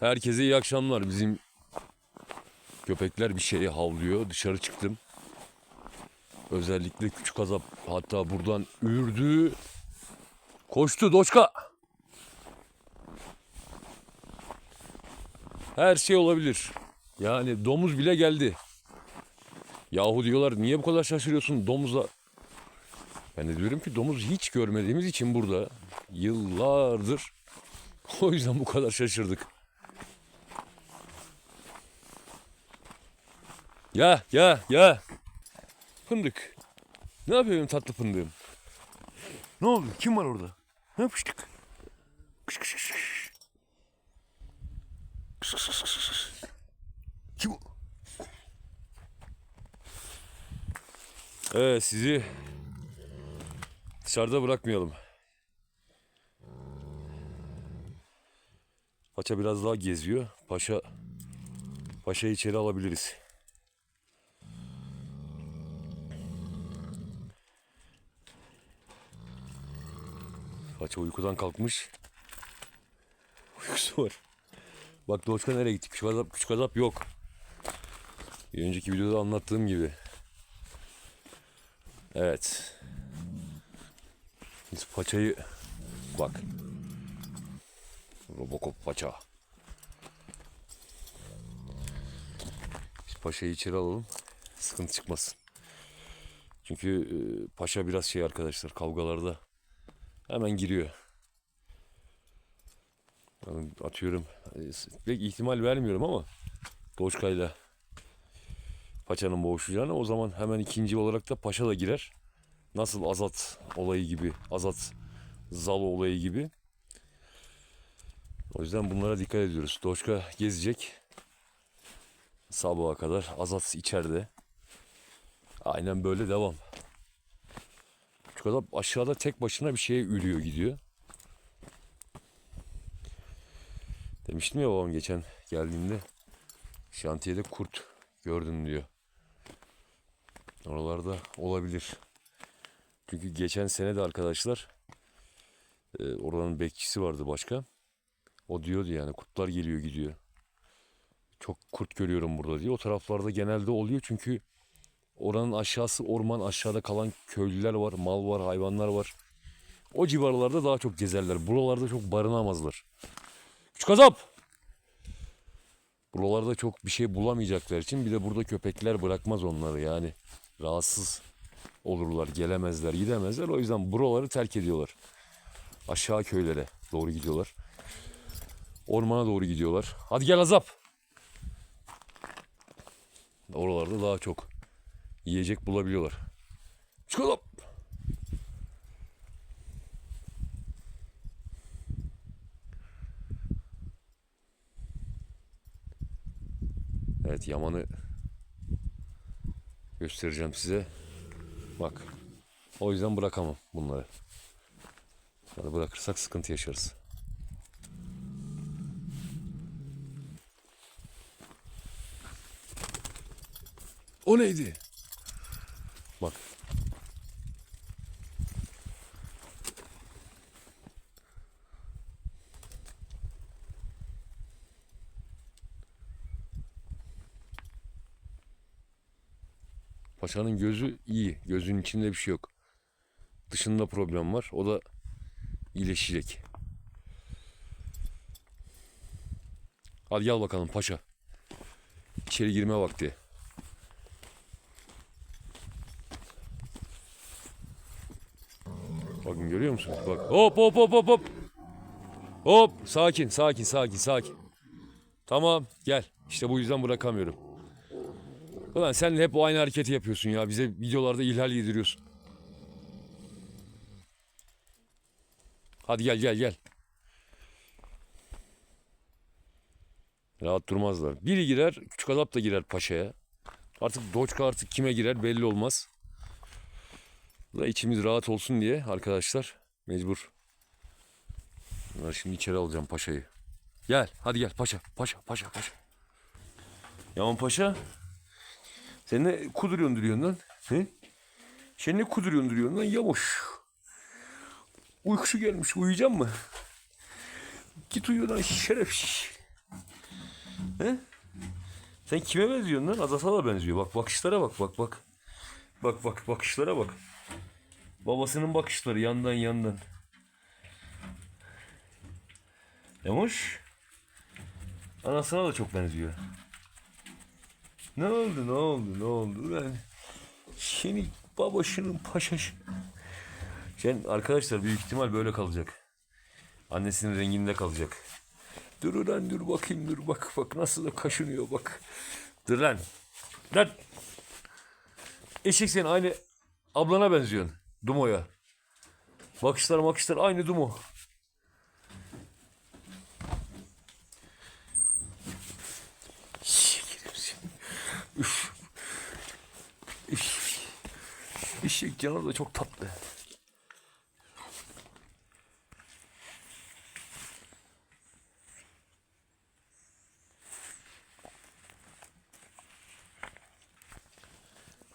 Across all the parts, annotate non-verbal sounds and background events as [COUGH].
Herkese iyi akşamlar. Bizim köpekler bir şeye havlıyor. Dışarı çıktım. Özellikle küçük azap hatta buradan ürdü. Koştu Doçka. Her şey olabilir. Yani domuz bile geldi. Yahu diyorlar niye bu kadar şaşırıyorsun domuza? Ben de diyorum ki domuz hiç görmediğimiz için burada yıllardır [LAUGHS] o yüzden bu kadar şaşırdık. Ya ya ya. Fındık. Ne yapıyorum tatlı fındığım? Ne oldu? Kim var orada? Ne yapıştık? Kış kış kış kış. Kış kış kış kış. Kim o? Evet sizi dışarıda bırakmayalım. Paşa biraz daha geziyor. Paşa Paşa'yı içeri alabiliriz. Paça uykudan kalkmış. Uykusu var. Bak Doğuşka nereye gitti? Küçük azap, küçük azap yok. Bir önceki videoda anlattığım gibi. Evet. Biz paçayı bak. Robocop paça. Biz paşayı içeri alalım. Sıkıntı çıkmasın. Çünkü e, paşa biraz şey arkadaşlar kavgalarda hemen giriyor. Yani atıyorum e, pek ihtimal vermiyorum ama Doğuşkay'la Paça'nın boğuşacağını o zaman hemen ikinci olarak da Paşa da girer. Nasıl Azat olayı gibi, Azat Zalo olayı gibi. O yüzden bunlara dikkat ediyoruz. Doğuşka gezecek. Sabaha kadar Azat içeride. Aynen böyle devam. Şu kadar aşağıda tek başına bir şeye ürüyor gidiyor. Demiştim ya babam geçen geldiğinde şantiyede kurt gördüm diyor. Oralarda olabilir. Çünkü geçen sene de arkadaşlar e, oranın bekçisi vardı başka. O diyordu yani kurtlar geliyor gidiyor. Çok kurt görüyorum burada diye. O taraflarda genelde oluyor çünkü oranın aşağısı orman aşağıda kalan köylüler var, mal var, hayvanlar var. O civarlarda daha çok gezerler. Buralarda çok barınamazlar. Küçük azap! Buralarda çok bir şey bulamayacaklar için bir de burada köpekler bırakmaz onları yani. Rahatsız olurlar, gelemezler, gidemezler. O yüzden buraları terk ediyorlar. Aşağı köylere doğru gidiyorlar. Ormana doğru gidiyorlar. Hadi gel azap! Oralarda daha çok yiyecek bulabiliyorlar. Çıkalım. Evet Yaman'ı göstereceğim size. Bak. O yüzden bırakamam bunları. Bunları bırakırsak sıkıntı yaşarız. O neydi? Bak. Paşanın gözü iyi. Gözünün içinde bir şey yok. Dışında problem var. O da iyileşecek. Hadi gel bakalım paşa. İçeri girme vakti. Bakın görüyor musunuz? Bak. Hop hop hop hop hop. Hop sakin sakin sakin sakin. Tamam gel. İşte bu yüzden bırakamıyorum. Ulan sen hep o aynı hareketi yapıyorsun ya. Bize videolarda ihlal yediriyorsun. Hadi gel gel gel. Rahat durmazlar. Biri girer, küçük adap da girer paşaya. Artık Doçka artık kime girer belli olmaz. Da içimiz rahat olsun diye arkadaşlar mecbur. Bunları şimdi içeri alacağım paşayı. Gel hadi gel paşa paşa paşa paşa. Yaman paşa. Sen ne kuduruyorsun duruyorsun lan? He? Sen ne kuduruyorsun duruyorsun lan yamuş. Uykusu gelmiş uyuyacak mı? Git uyu lan şerefsiz. He? Sen kime benziyorsun lan? Azat'a da benziyor. Bak bakışlara bak bak bak. Bak bak bakışlara bak. Babasının bakışları yandan yandan. Yamuş. Anasına da çok benziyor. Ne oldu ne oldu ne oldu lan? Seni babasının paşaşı. Sen arkadaşlar büyük ihtimal böyle kalacak. Annesinin renginde kalacak. Dur lan dur bakayım dur bak bak nasıl da kaşınıyor bak. Dur lan. Lan. Eşek sen aynı ablana benziyorsun. Dumo'ya. Bakışlar bakışlar aynı Dumo. Üf. Üf. Eşek canı da çok tatlı.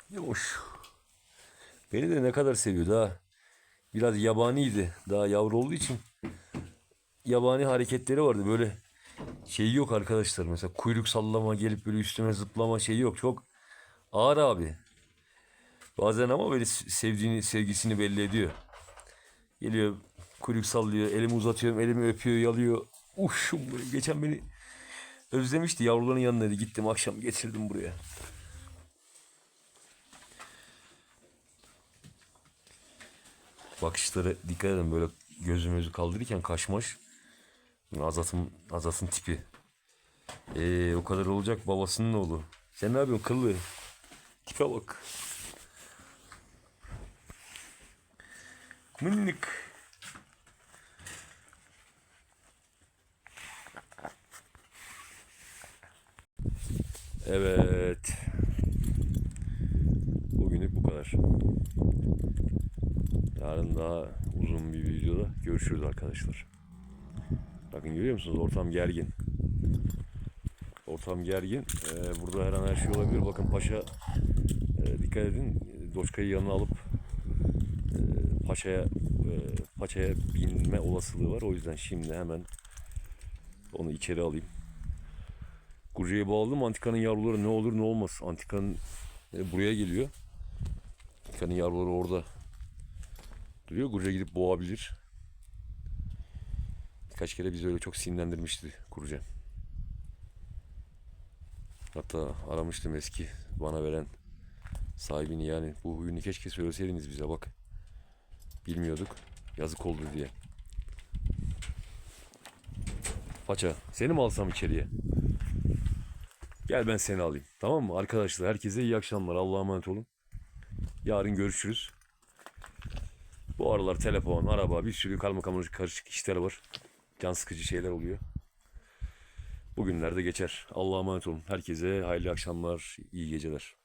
Yumuş. Beni de ne kadar seviyor daha. Biraz yabaniydi. Daha yavru olduğu için yabani hareketleri vardı. Böyle şey yok arkadaşlar. Mesela kuyruk sallama gelip böyle üstüme zıplama şey yok. Çok ağır abi. Bazen ama böyle sevdiğini, sevgisini belli ediyor. Geliyor kuyruk sallıyor. Elimi uzatıyorum. Elimi öpüyor, yalıyor. Uşum. Geçen beni özlemişti. Yavruların yanındaydı. Gittim akşam getirdim buraya. Bakışları dikkat edin böyle gözüm gözü kaldırırken kaşmaş. Azat'ın Azat'ın tipi. Ee, o kadar olacak babasının oğlu. Sen ne yapıyorsun kıllı? Tipe bak. Minik. Evet. Kadar. Yarın daha uzun bir videoda görüşürüz arkadaşlar. Bakın görüyor musunuz ortam gergin. Ortam gergin. Ee, burada her an her şey olabilir. Bakın paşa e, dikkat edin. Doçkayı yanına alıp e, paşaya e, paçaya binme olasılığı var. O yüzden şimdi hemen onu içeri alayım. Kurucuya bağladım. Antikanın yavruları ne olur ne olmaz. Antikanın e, buraya geliyor. Antikanın yavruları orada duruyor. Gurca gidip boğabilir. Birkaç kere bizi öyle çok sinirlendirmişti Gurca. Hatta aramıştım eski bana veren sahibini yani bu huyunu keşke söyleseydiniz bize bak. Bilmiyorduk. Yazık oldu diye. Paça seni mi alsam içeriye? Gel ben seni alayım. Tamam mı? Arkadaşlar herkese iyi akşamlar. Allah'a emanet olun. Yarın görüşürüz. Bu aralar telefon, araba, bir sürü kalmakamlık karışık işler var. Can sıkıcı şeyler oluyor. Bugünlerde geçer. Allah'a emanet olun. Herkese hayırlı akşamlar, iyi geceler.